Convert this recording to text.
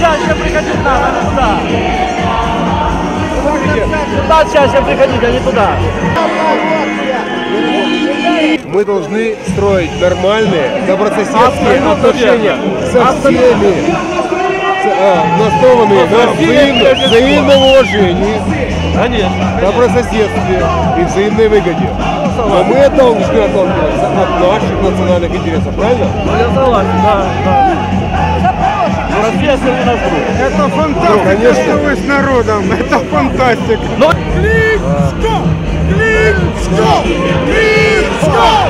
Чаще приходить надо, а не туда. Сюда чаще приходить, а не туда. Мы должны строить нормальные, добрососедские отношения со всеми, основанные на взаимном, взаимном уважении, добрососедстве и взаимной выгоде. Но мы должны отталкиваться от наших национальных интересов, правильно? Я согласен, да, да. Сегодня нас друг. Это Ну, фантастика, конечно. что вы с народом. Это фантастика. Ну! Кличко! Кличко! Кличко! Кличко!